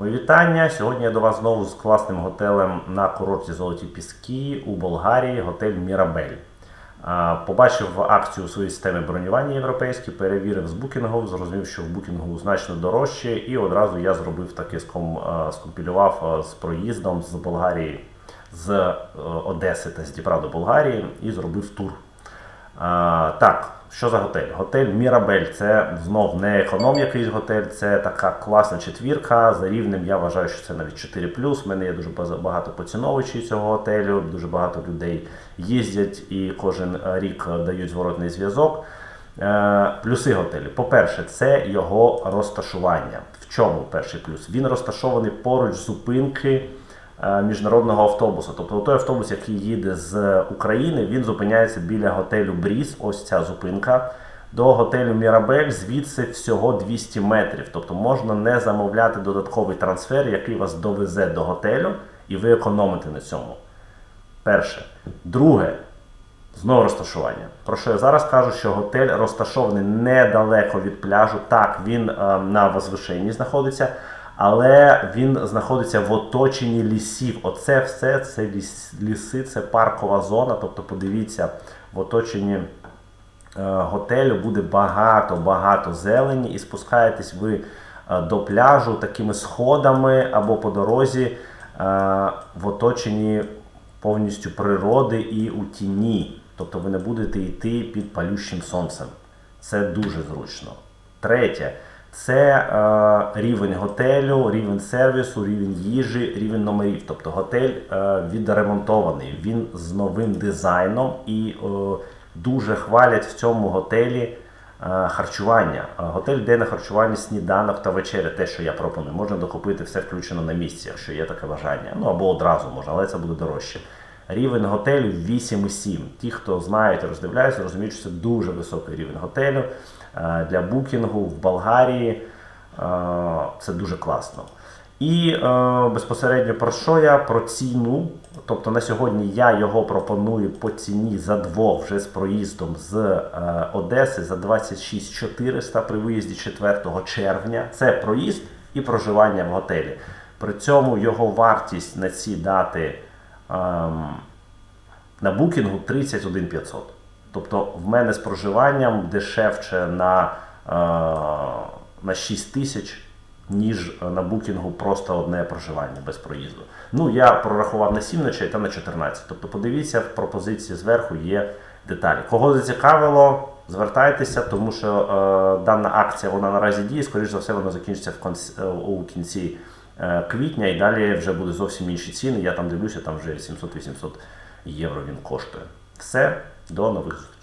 Мої вітання. Сьогодні я до вас знову з класним готелем на курорті Золоті Піски у Болгарії, готель Мірабель. Побачив акцію у своїй системі бронювання європейській, перевірив з букінгом, зрозумів, що в букінгу значно дорожче, і одразу я зробив таке скомпілював з проїздом з Болгарії, з е, Одеси та з Дніпра до Болгарії і зробив тур. А, так, що за готель? Готель Мірабель це знов не економ якийсь готель, це така класна четвірка. За рівнем я вважаю, що це навіть 4 У мене є дуже багато поціновувачів цього готелю, дуже багато людей їздять і кожен рік дають зворотний зв'язок. Е, Плюси готелю. По-перше, це його розташування. В чому перший плюс? Він розташований поруч зупинки міжнародного автобуса. Тобто той автобус, який їде з України, він зупиняється біля готелю Бріз, ось ця зупинка. До готелю Мірабель звідси всього 200 метрів. Тобто можна не замовляти додатковий трансфер, який вас довезе до готелю, і ви економите на цьому. Перше. Друге, Знову розташування. Про що я зараз кажу, що готель розташований недалеко від пляжу. Так, він е, на возвишенні знаходиться, але він знаходиться в оточенні лісів. Оце все це ліс, ліси, це паркова зона. Тобто, подивіться, в оточенні е, готелю буде багато-багато зелені, і спускаєтесь ви е, до пляжу такими сходами або по дорозі е, в оточенні повністю природи і у тіні. Тобто ви не будете йти під палющим сонцем. Це дуже зручно. Третє це е, рівень готелю, рівень сервісу, рівень їжі, рівень номерів. Тобто готель е, відремонтований, він з новим дизайном і е, дуже хвалять в цьому готелі е, харчування. Е, Готель де на харчуванні сніданок та вечеря, те, що я пропоную. Можна докупити все включено на місці, якщо є таке бажання. Ну або одразу можна, але це буде дорожче. Рівень готелю 8,7. Ті, хто знають, роздивляються, розуміють, що це дуже високий рівень готелю. Е, Для букінгу в Болгарії е, це дуже класно. І е, безпосередньо про що я? Про ціну. Тобто на сьогодні я його пропоную по ціні за двох вже з проїздом з Одеси за 26 400 при виїзді 4 червня. Це проїзд і проживання в готелі. При цьому його вартість на ці дати на букінгу 31 500. Тобто в мене з проживанням дешевше на, е, на 6 тисяч, ніж на букінгу просто одне проживання без проїзду. Ну, я прорахував на 7 ночей та на 14. Тобто подивіться, в пропозиції зверху є деталі. Кого зацікавило, звертайтеся, тому що е, дана акція вона наразі діє, скоріш за все, вона закінчиться в конці, е, у кінці е, квітня і далі вже буде зовсім інші ціни. Я там дивлюся, там вже 700-800 євро він коштує. Все, до нових зустрічей.